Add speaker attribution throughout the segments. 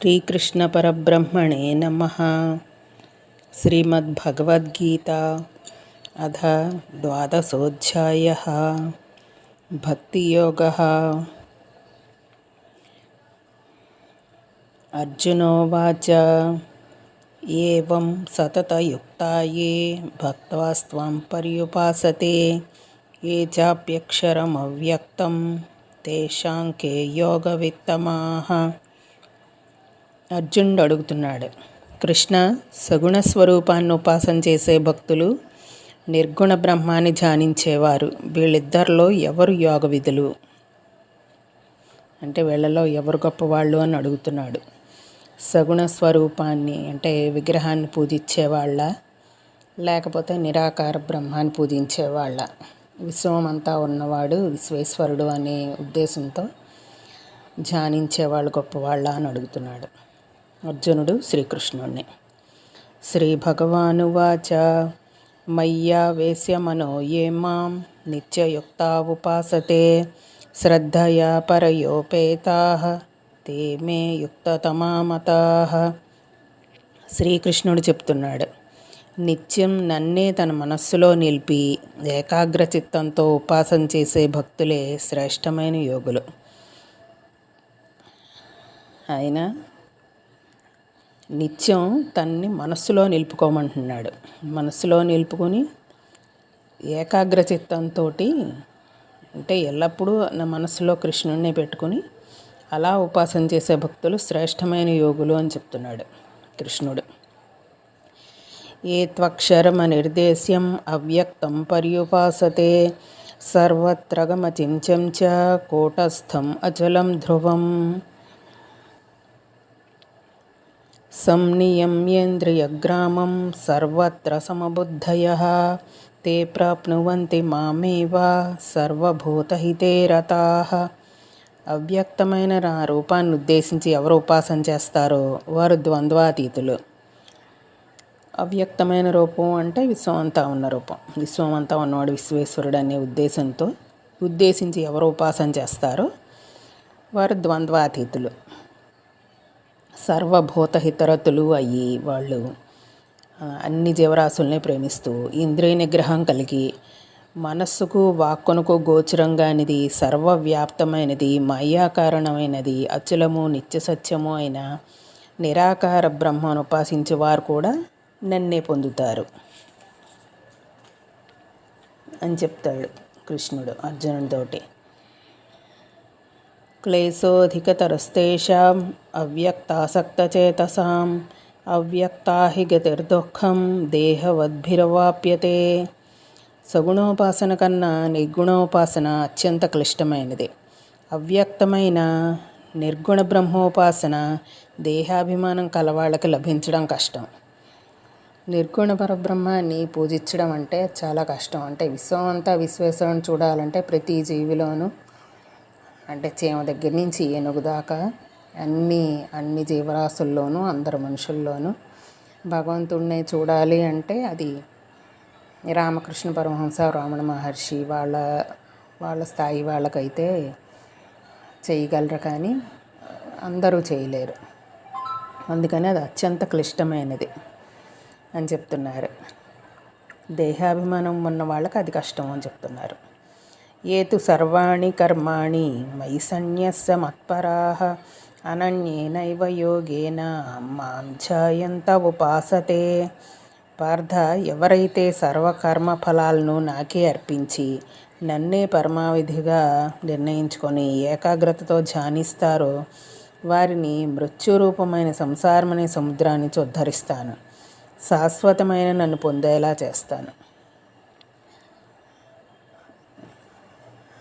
Speaker 1: श्रीकृष्णपरब्रह्मणे नमः। श्रीमद्भगवद्गीता अथ द्वादशोऽध्यायः। भक्तियोगः। अर्जुनोवाच एवं सततयुक्ता ये भक्त्वास्त्वां पर्युपासते, ये चाप्यक्षरमव्यक्तं, तेषां के योगवित्तमाः। అర్జునుడు అడుగుతున్నాడు కృష్ణ సగుణ స్వరూపాన్ని ఉపాసన చేసే భక్తులు నిర్గుణ బ్రహ్మాన్ని ధ్యానించేవారు వీళ్ళిద్దరిలో ఎవరు యోగ విధులు అంటే వీళ్ళలో ఎవరు గొప్పవాళ్ళు అని అడుగుతున్నాడు. సగుణ స్వరూపాన్ని అంటే విగ్రహాన్ని పూజించేవాళ్ళ లేకపోతే నిరాకార బ్రహ్మాన్ని పూజించేవాళ్ళ? విశ్వమంతా ఉన్నవాడు విశ్వేశ్వరుడు అనే ఉద్దేశంతో ధ్యానించేవాళ్ళు గొప్పవాళ్ళ అని అడుగుతున్నాడు. అర్జునుడు శ్రీకృష్ణుణ్ణి. శ్రీ భగవానువాచ మయ్యా వేశ్య మనో ఏ మాం నిత్యయుక్త ఉపాసతే శ్రద్ధయా పరయోపేతా తే మే యుక్తతమామతా. శ్రీకృష్ణుడు చెప్తున్నాడు నిత్యం నన్నే తన మనస్సులో నిలిపి ఏకాగ్ర చిత్తంతో ఉపాసన చేసే భక్తులే శ్రేష్టమైన యోగులు. ఆయన నిత్యం తన్ని మనస్సులో నిలుపుకోమంటున్నాడు. మనస్సులో నిలుపుకొని ఏకాగ్ర చిత్తంతో అంటే ఎల్లప్పుడూ నా మనస్సులో కృష్ణుడినే పెట్టుకుని అలా ఉపాసన చేసే భక్తులు శ్రేష్టమైన యోగులు అని చెప్తున్నాడు కృష్ణుడు. ఏ త్వక్షరమ నిర్దేశ్యం అవ్యక్తం పర్యుపాసతే సర్వత్రగమచించం చ కూటస్థం అచలం ధ్రువం. సంనియమ్యేంద్రియగ్రామం సర్వత్ర సమబుద్ధయ తే ప్రాప్నువంతి మామేవ సర్వభూతహితే రతా అవ్యక్తమైన నా రూపాన్ని ఉద్దేశించి ఎవరు ఉపాసన చేస్తారో వారు ద్వంద్వాతీతులు. అవ్యక్తమైన రూపం అంటే విశ్వం అంతా ఉన్న రూపం. విశ్వం అంతా ఉన్నవాడు విశ్వేశ్వరుడు అనే ఉద్దేశంతో ఉద్దేశించి ఎవరు ఉపాసన చేస్తారో వారు ద్వంద్వాతీతులు. సర్వభూతహితరతులు అయ్యి వాళ్ళు అన్ని జీవరాశుల్ని ప్రేమిస్తూ ఇంద్రియ నిగ్రహం కలిగి మనస్సుకు వాక్కునకు గోచరంగానిది సర్వవ్యాప్తమైనది మాయాకారణమైనది అచలము నిత్యసత్యము అయిన నిరాకార బ్రహ్మను ఉపాసించే వారు కూడా నన్నే పొందుతారు అని చెప్తాడు కృష్ణుడు అర్జునుడితోటి. క్లేశోధికతరస్తేషాం అవ్యక్తాసక్తచేతసాం అవ్యక్తా హి గతిర్దుఃఖం దేహవద్భిరవాప్యతే సగుణోపాసన కన్నా నిర్గుణోపాసన అత్యంత క్లిష్టమైనది అవ్యక్తమైన నిర్గుణ బ్రహ్మోపాసన దేహాభిమానం కలవాళ్ళకి లభించడం కష్టం నిర్గుణ పరబ్రహ్మాన్ని పూజించడం అంటే చాలా కష్టం. అంటే విశ్వం అంతా విశ్వేశ్వరుని చూడాలంటే ప్రతి జీవిలోనూ అంటే చీమ దగ్గర నుంచి ఏనుగు దాకా అన్ని అన్ని జీవరాశుల్లోనూ అందరు మనుషుల్లోనూ భగవంతుడిని చూడాలి అంటే అది రామకృష్ణ పరమహంస రామణ మహర్షి వాళ్ళ వాళ్ళ స్థాయి వాళ్ళకైతే చేయగలరు కానీ అందరూ చేయలేరు. అందుకని అది అత్యంత క్లిష్టమైనది అని చెప్తున్నారు. దేహాభిమానం ఉన్న వాళ్ళకి అది కష్టం అని చెప్తున్నారు. ఏతు సర్వాణి కర్మాణి మయి మత్పరా మత్పరాः అనన్యేనైవ యోగేన మాం ఛాయంత ఉపాసతే. పార్థ ఎవరైతే సర్వకర్మ ఫలాలను నాకే అర్పించి నన్నే పరమావిధిగా నిర్ణయించుకొని ఏకాగ్రతతో ధ్యానిస్తారో వారిని మృత్యురూపమైన సంసారమనే సముద్రాన్ని ఉద్ధరిస్తాను శాశ్వతమైన నన్ను పొందేలా చేస్తాను.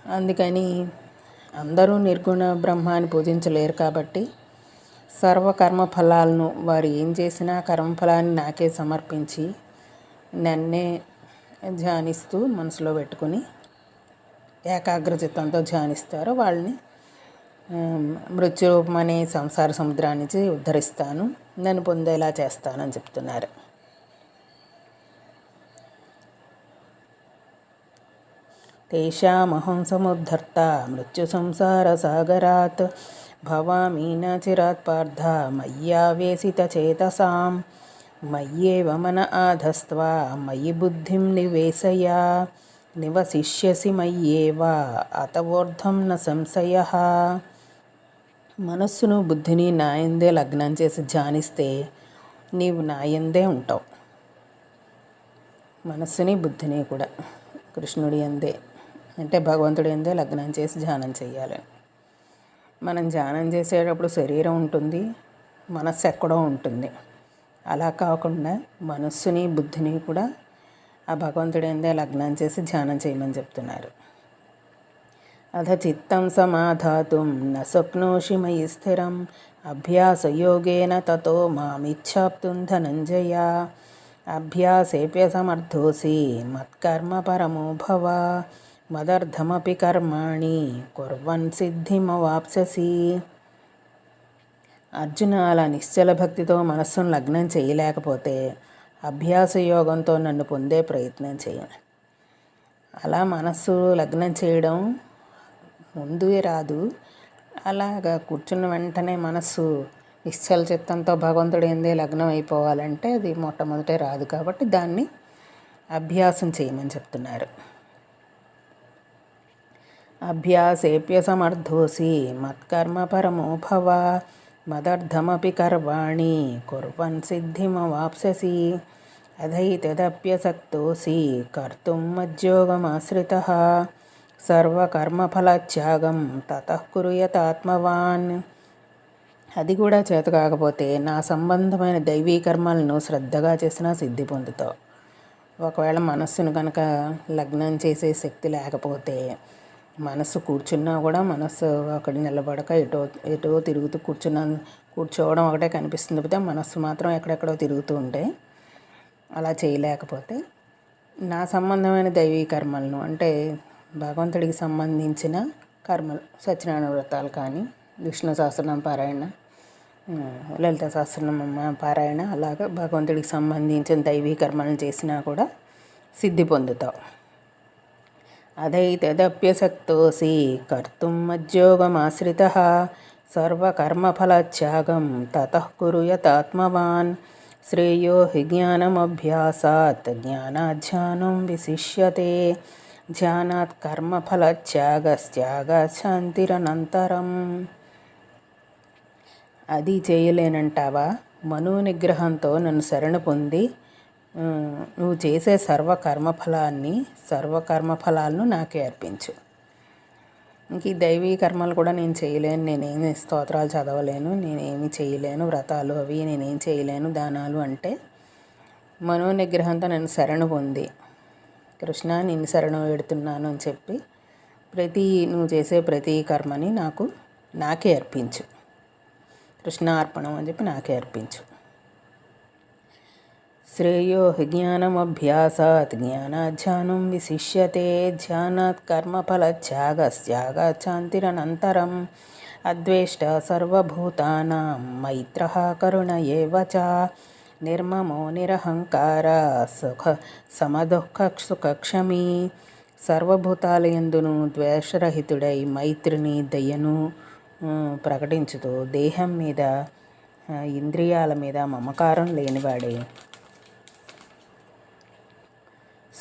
Speaker 1: అందుకని అందరూ నిర్గుణ బ్రహ్మాన్ని పూజించలేరు కాబట్టి సర్వకర్మ ఫలాలను వారు ఏం చేసినా కర్మఫలాన్ని నాకే సమర్పించి నన్నే ధ్యానిస్తూ మనసులో పెట్టుకుని ఏకాగ్రచిత్తంతో ధ్యానిస్తారో. వాళ్ళని మృత్యురూపమనే సంసార సముద్రాన్ని ఉద్ధరిస్తాను. నన్ను పొందేలా చేస్తానని చెప్తున్నారు. తేషామహం సముద్ధర్త మృత్యుసంసారసాగరాత్ భవామి నచిరాత్ పార్థ మయ్యావేసిత చేతసాం మయ్యేవ మన ఆధస్వా మయి బుద్ధిం నివేశయ నివసిష్యసి మయ్యేవ అతవోర్ధం న సంశయ మనస్సును బుద్ధిని నాయందే లగ్నం చేసి ధ్యానిస్తే నీవు నాయందే ఉంటావు. మనస్సుని బుద్ధిని కూడా కృష్ణుడి అందే అంటే భగవంతుడు ఏందో లగ్నం చేసి ధ్యానం చేయాలి మనం ధ్యానం చేసేటప్పుడు శరీరం ఉంటుంది మనస్సు ఎక్కడో ఉంటుంది. అలా కాకుండా మనస్సుని బుద్ధిని కూడా ఆ భగవంతుడు ఏందో లగ్నం చేసి ధ్యానం చేయమని చెప్తున్నారు. అధ చిత్తం సమాధాతుం న మయి స్థిరం అభ్యాసయోగేన తతో మామిచ్చాప్తుం ధనంజయ అభ్యాసేప్యసమర్థోసి మత్కర్మ పరమో భవ. మదర్థమపి కర్మాణి కుర్వన్ సిద్ధిమవాప్ససి అర్జున అలా నిశ్చల భక్తితో మనస్సును లగ్నం చేయలేకపోతే అభ్యాస యోగంతో నన్ను పొందే ప్రయత్నం చేయను. అలా మనస్సు లగ్నం చేయడం ముందు రాదు. అలాగా కూర్చున్న వెంటనే మనస్సు నిశ్చల చిత్తంతో భగవంతుడు ఏందే లగ్నం అయిపోవాలంటే అది మొట్టమొదటే రాదు కాబట్టి దాన్ని అభ్యాసం చేయమని చెప్తున్నారు. అభ్యాసేప్య సమర్థోసి మత్కర్మ పరమో భవ మదర్థమపి కర్వాణి కుర్వన్ సిద్ధిమవాప్స్యసి అధైతదప్యసక్తోసి కర్తుం మజ్యోగమాశ్రిత సర్వకర్మఫలత్యాగం తతః కురుయతాత్మవాన్ అది కూడా చేత కాకపోతే నా సంబంధమైన దైవీ కర్మలను శ్రద్ధగా చేసినా సిద్ధి పొందుతావు. ఒకవేళ మనస్సును కనుక లగ్నం చేసే శక్తి లేకపోతే మనస్సు కూర్చున్నా కూడా మనస్సు అక్కడ నిలబడక ఎటో ఎటో తిరుగుతూ కూర్చున్నా కూర్చోవడం ఒకటే కనిపిస్తుంది పోతే మనస్సు మాత్రం ఎక్కడెక్కడో తిరుగుతూ ఉంటాయి అలా చేయలేకపోతే నా సంబంధమైన దైవీ కర్మలను అంటే భగవంతుడికి సంబంధించిన కర్మలు సత్యనారాయణ వ్రతాలు కానీ విష్ణు సహస్రనామ పారాయణ లలిత సహస్రనామ పారాయణ అలాగా భగవంతుడికి సంబంధించిన దైవీ కర్మలను చేసినా కూడా సిద్ధి పొందుతావు. అదైతదప్యసక్తోసి కర్తుం మజ్యోగమాశ్రిత సర్వకర్మఫలత్యాగం తతః కురుయతాత్మవాన్ శ్రేయో హి జ్ఞానమభ్యాసాత్ జ్ఞానాధ్యానం విశిష్యతే ధ్యానాత్ కర్మఫలత్యాగస్త్యాగశాంతిరనంతరం అది చేయలేనంటావా మనో నిగ్రహంతో నన్ను శరణ పొంది నువ్వు చేసే సర్వకర్మఫలాన్ని సర్వకర్మఫలాలను నాకే అర్పించు. ఇంక ఈ దైవీ కర్మలు కూడా నేను చేయలేను. నేనేమి స్తోత్రాలు చదవలేను. నేనేమి చేయలేను. వ్రతాలు అవి నేనేం చేయలేను. దానాలు అంటే మనోనిగ్రహంతో నన్ను శరణు పొంది. కృష్ణ నిన్ను శరణం పెడుతున్నాను అని చెప్పి ప్రతి నువ్వు చేసే ప్రతి కర్మని నాకు నాకే అర్పించు. కృష్ణ అర్పణం అని చెప్పి నాకే అర్పించు. శ్రేయో జ్ఞానమభ్యాసాత్ జ్ఞానాధ్యానం విశిష్యతే ధ్యానాత్ కర్మఫలత్యాగస్త్యాగాచాంతిరనంతరం అద్వేష్ట సర్వభూతానాం మైత్ర కరుణ ఏవ చ నిర్మమో నిరహంకార సుఖ సమదుఃఖ సుఖక్షమీ సర్వభూతాలయందును ద్వేషరహితుడై మైత్రిని దయను ప్రకటించుతూ దేహం మీద ఇంద్రియాల మీద మమకారం లేనివాడే।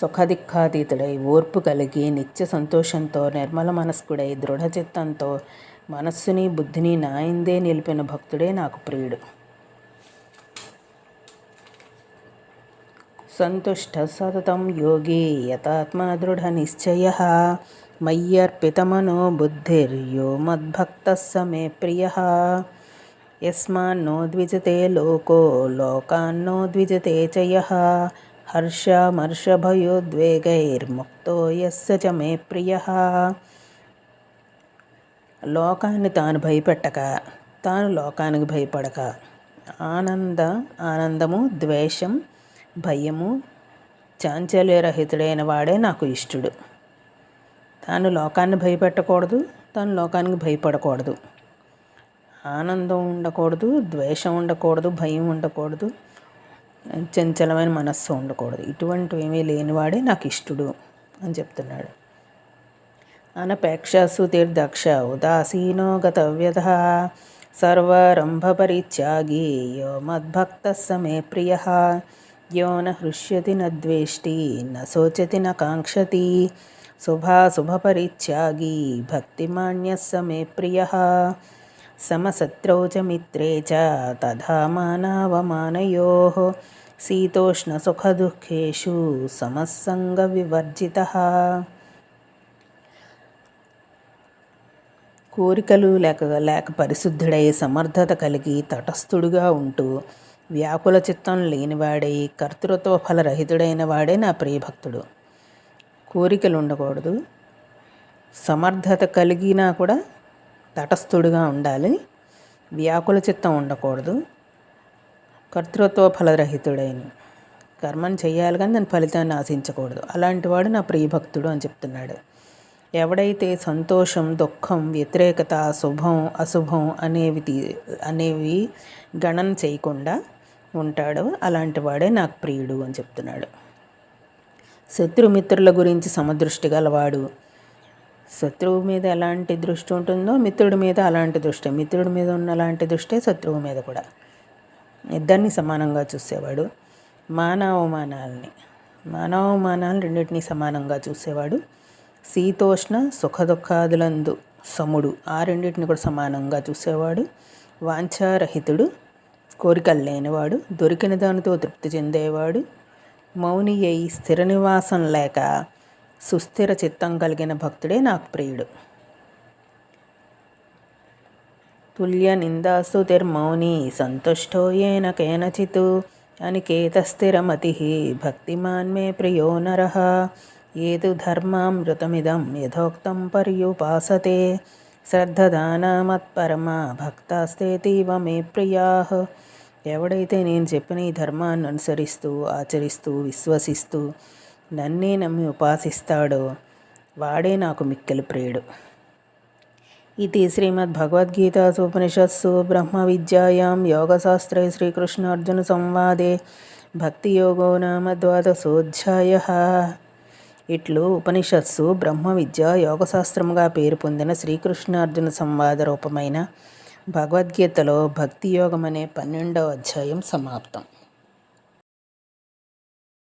Speaker 1: సుఖదిక్కాతీతుడై ఓర్పు కలిగి నిత్య సంతోషంతో నిర్మల మనస్కుడై దృఢచిత్తంతో మనస్సుని బుద్ధిని నాయందే నిలిపిన భక్తుడే నాకు ప్రియుడు. సంతుష్ట సతతం యోగి యథాత్మా దృఢ నిశ్చయ. మయ్యర్పితమనో బుద్ధిర్యో మద్భక్త సమే ప్రియ. యస్మాన్నో ద్విజతే లోకో లోకాన్నో ద్విజతే చయ హర్షమర్షభయోద్వేగైర్ముక్తో యస్య చ మే ప్రియ. లోకాన్ని తాను భయపెట్టక తాను లోకానికి భయపడక. ఆనంద ఆనందము ద్వేషం భయము చాంచల్యరహితుడైన వాడే నాకు ఇష్టడు. తాను లోకాన్ని భయపెట్టకూడదు తాను లోకానికి భయపడకూడదు. ఆనందం ఉండకూడదు ద్వేషం ఉండకూడదు భయం ఉండకూడదు చంచలమైన మనస్సు ఉండకూడదు. ఇటువంటివి ఏమీ లేనివాడే నాకు ఇష్టడు అని చెప్తున్నాడు. అనపేక్షసుతిర్దక్ష ఉదాసీనో గతవ్యత సర్వరంభపరిత్యాగి యో మద్భక్త సమే ప్రియ. యో న హృష్యతి న న శోచతి న కాంక్షతి. శుభాశుభపరిత్యాగి భక్తిమాన్యः సమే ప్రియ. సమశత్రౌ చ మిత్రే చ తథా మానావమానయోः శీతోష్ణసుఖదుఃఖేషు సమస్సంగవివర్జితः కోరికలు లేక లేక పరిశుద్ధుడై సమర్థత కలిగి తటస్థుడుగా ఉంటూ వ్యాకుల చిత్తం లేనివాడై కర్తృత్వ ఫలరహితుడైన వాడే నా ప్రియభక్తుడు. కోరికలు ఉండకూడదు సమర్థత కలిగినా కూడా తటస్థుడుగా ఉండాలి. వ్యాకుల చిత్తం ఉండకూడదు. కర్తృత్వ ఫలరహితుడైన కర్మను చేయాలి కానీ దాని ఫలితాన్ని ఆశించకూడదు. అలాంటి వాడు నా ప్రియభక్తుడు అని చెప్తున్నాడు. ఎవడైతే సంతోషం దుఃఖం వ్యతిరేకత శుభం అశుభం అనేవి తీ అనేవి గణన చేయకుండా ఉంటాడో అలాంటి వాడే నాకు ప్రియుడు అని చెప్తున్నాడు. శత్రుమిత్రుల గురించి సమదృష్టి గలవాడు శత్రువు మీద ఎలాంటి దృష్టి ఉంటుందో మిత్రుడి మీద అలాంటి దృష్టి. మిత్రుడి మీద ఉన్న అలాంటి దృష్టే శత్రువు మీద కూడా. ఇద్దరిని సమానంగా చూసేవాడు. మానవమానాలని మానవమానాలు రెండింటినీ సమానంగా చూసేవాడు. శీతోష్ణ సుఖదుఖాదులందు సముడు. ఆ రెండింటిని కూడా సమానంగా చూసేవాడు. వాంఛారహితుడు కోరికలు లేనివాడు. దొరికిన దానితో తృప్తి చెందేవాడు. మౌని అయి స్థిర నివాసం లేక సుస్థిర చిత్తం కలిగిన భక్తుడే నాకు ప్రియుడు. తుల్య నిందాస్తుతిర్మౌని సంతుష్టో ఏన కేనచిత్ అనికేతస్థిరమతి భక్తిమాన్ మే ప్రియో నర. ఏదు ధర్మామృతమిదం యథోక్తం పర్యుపాసతే. శ్రద్ధదానమత్పరమా భక్తాస్తేతీవ మే ప్రియా. ఎవడైతే నేను చెప్పిన ఈ ధర్మాన్ని అనుసరిస్తూ ఆచరిస్తూ విశ్వసిస్తూ నన్నే నమ్మి ఉపాసిస్తాడో వాడే నాకు మిక్కిలి ప్రియుడు. ఇది శ్రీమద్ భగవద్గీత ఉపనిషత్సు బ్రహ్మ విద్యాయాం యోగశాస్త్రే శ్రీకృష్ణార్జున సంవాదే భక్తియోగో నామ ద్వాదశోధ్యాయ. ఇట్లు ఉపనిషత్సు బ్రహ్మ విద్య యోగశాస్త్రముగా పేరు పొందిన శ్రీకృష్ణార్జున సంవాద రూపమైన భగవద్గీతలో భక్తి యోగం అనే పన్నెండవ అధ్యాయం సమాప్తం.